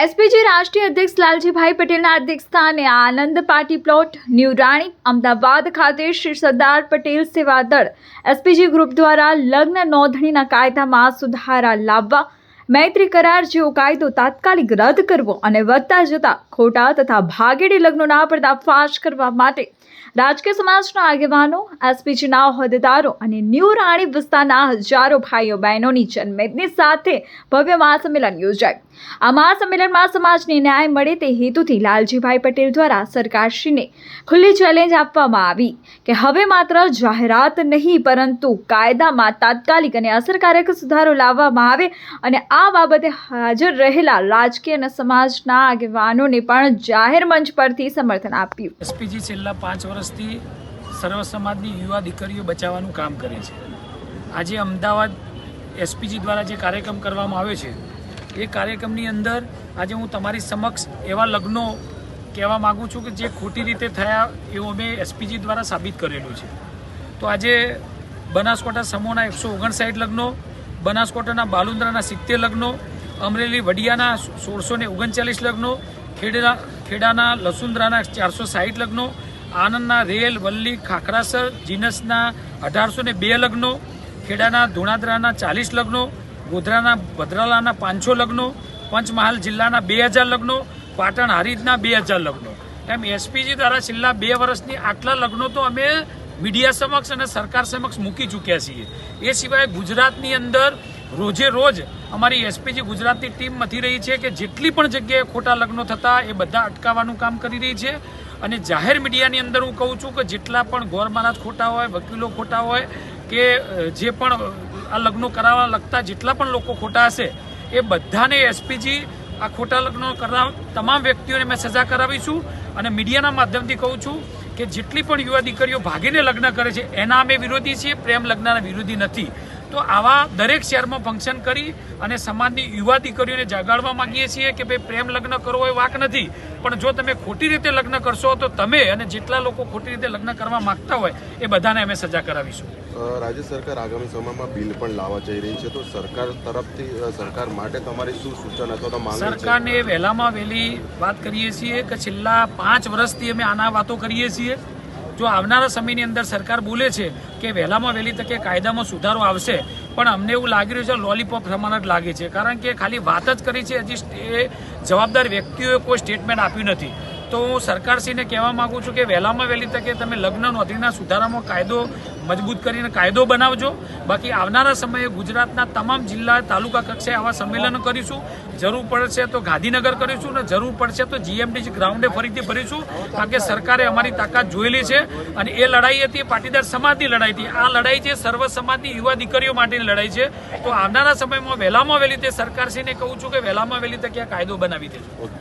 SPG રાષ્ટ્રીય અધ્યક્ષ લાલજીભાઈ પટેલના અધ્યક્ષસ્થાને Anand party plot, new Rani, Ahmedabad ખાતે શ્રી સરદાર પટેલ સેવા દળ એસપીજી ગ્રુપ દ્વારા લગ્ન નોંધણીના કાયદામાં સુધારા લાવવા, મૈત્રી કરાર જેવો કાયદો તાત્કાલિક રદ કરવો અને વધતા જતા ખોટા તથા ભાગેડી લગ્નોના પર્દાફાશ કરવા માટે રાજકીય સમાજના આગેવાનો, એસપીજીના હોદ્દેદારો અને ન્યૂ રાણી વિસ્તારના હજારો ભાઈઓ બહેનોની જન્મેદની સાથે ભવ્ય મહાસંમેલન યોજાય. આ મહાસંમેલનમાં સમાજને ન્યાય મળે તે હેતુથી લાલજીભાઈ પટેલ દ્વારા સરકારશ્રીને ખુલ્લી ચેલેન્જ આપવામાં આવી કે હવે માત્ર જાહેરાત નહીં, પરંતુ કાયદામાં તાત્કાલિક અને અસરકારક સુધારો લાવવામાં આવે અને આ બાબતે હાજર રહેલા રાજકીય અને સમાજના આગેવાનોને પણ જાહેર મંચ પરથી સમર્થન આપ્યું. એસપીજી છેલ્લા પાંચ વર્ષથી સર્વ સમાજની યુવા દીકરીઓ બચાવવાનું કામ કરે છે. આજે અમદાવાદ એસપીજી દ્વારા જે કાર્યક્રમ કરવામાં આવ્યો છે એ કાર્યક્રમની અંદર આજે હું તમારી સમક્ષ એવા લગ્નો કહેવા માગું છું કે જે ખોટી રીતે થયા એવું અમે એસપીજી દ્વારા સાબિત કરેલું છે. તો આજે બનાસકાંઠા સમૂહના એકસો ઓગણસાઠ લગ્નો, બનાસકાંઠાના બાલુંદ્રાના સિત્તેર લગ્નો, અમરેલી વડિયાના સોળસો ને ઓગણચાલીસ લગ્નો, ખેડા ખેડાના લસુંદ્રાના ચારસો સાહીઠ લગ્નો આનંદના રેલ, વલ્લી, ખાખરાસર, જીનસના અઢારસો ને બે લગ્નો, ખેડાના ધુણાદરાના ચાલીસ લગ્નો ગોધરાના ભદ્રાલાના પાંચસો લગ્નો, પંચમહાલ જિલ્લાના બે હજાર લગ્નો, પાટણ હારીજના બે હજાર લગ્નો. એમ એસપીજી દ્વારા છેલ્લા બે વર્ષની આટલા લગ્નો તો અમે મીડિયા સમક્ષ અને સરકાર સમક્ષ મૂકી ચૂક્યા છીએ. એ સિવાય ગુજરાતની અંદર રોજે રોજ અમારી એસપીજી ગુજરાતની ટીમ મથી રહી છે કે જેટલી પણ જગ્યાએ ખોટા લગ્નો થતા એ બધા અટકાવવાનું કામ કરી રહી છે. અને જાહેર મીડિયાની અંદર હું કહું છું કે જેટલા પણ ગોરમાનાજ ખોટા હોય, વકીલો ખોટા હોય, કે જે પણ આ લગ્નો કરાવવા લગતા જેટલા પણ લોકો ખોટા હશે, એ બધાને એસપીજી આ ખોટા લગ્નો કરાવ, તમામ વ્યક્તિઓને મેં સજા કરાવીશું અને મીડિયાના માધ્યમથી કહું છું કે જેટલી પણ યુવા દીકરીઓ ભાગીને લગ્ન કરે છે, એના અમે વિરોધી છીએ, પ્રેમ લગ્નના વિરોધી નથી. તો આવા દરેક શહેરમાં ફંક્શન કરી અને સમાજની યુવા દીકરીઓને જગાડવા માંગીએ છીએ કે ભાઈ પ્રેમ લગ્ન કરવો એ વાક નથી. પણ જો તમે ખોટી રીતે લગ્ન કરશો તો તમે અને જેટલા લોકો ખોટી રીતે લગ્ન કરવા માંગતા હોય એ બધાને અમે સજા કરાવીશું. રાજ્ય સરકાર આગામી સમયમાં બિલ પણ લાવવા જઈ રહી છે તો સરકાર તરફથી સરકાર માટે તમારી શું સૂચન અથવા તો માંગ સરકારને વહેલામાં વહેલી વાત કરીએ છીએ કે છેલ્લા પાંચ વર્ષથી અમે આના વાતો કરીએ છીએ. જો આવનારા સમયની અંદર સરકાર બોલે છે કે વહેલામાં વહેલી તકે કાયદામાં સુધારો આવશે, પણ અમને એવું લાગી રહ્યું છે લોલીપોપ સમાન જ લાગે છે. કારણ કે ખાલી વાત જ કરી છે, હજી એ જવાબદાર વ્યક્તિઓએ કોઈ સ્ટેટમેન્ટ આપ્યું નથી. તો હું સરકારશ્રીને કહેવા માગું છું કે વહેલામાં વહેલી તકે તમે લગ્ન નોંધણીના સુધારામાં કાયદો મજબૂત કરીને કાયદો બનાવજો. બાકી આવનારા સમયે ગુજરાતના તમામ જિલ્લા, તાલુકા કક્ષાએ આવા સંમેલનો કરીશું. જરૂર પડશે તો ગાંધીનગર કરીશું ને જરૂર પડશે તો જીએમડી ગ્રાઉન્ડે ફરીથી ભરીશું. કારણ કે સરકારે અમારી તાકાત જોયેલી છે અને એ લડાઈ હતી પાટીદાર સમાજની લડાઈ હતી. આ લડાઈ છે સર્વ સમાજની યુવા દીકરીઓ માટેની લડાઈ છે. તો આવનારા સમયમાં વહેલામાં વહેલી તે સરકારશ્રીને કહું છું કે વહેલામાં વહેલી તકે આ કાયદો બનાવી દેજો.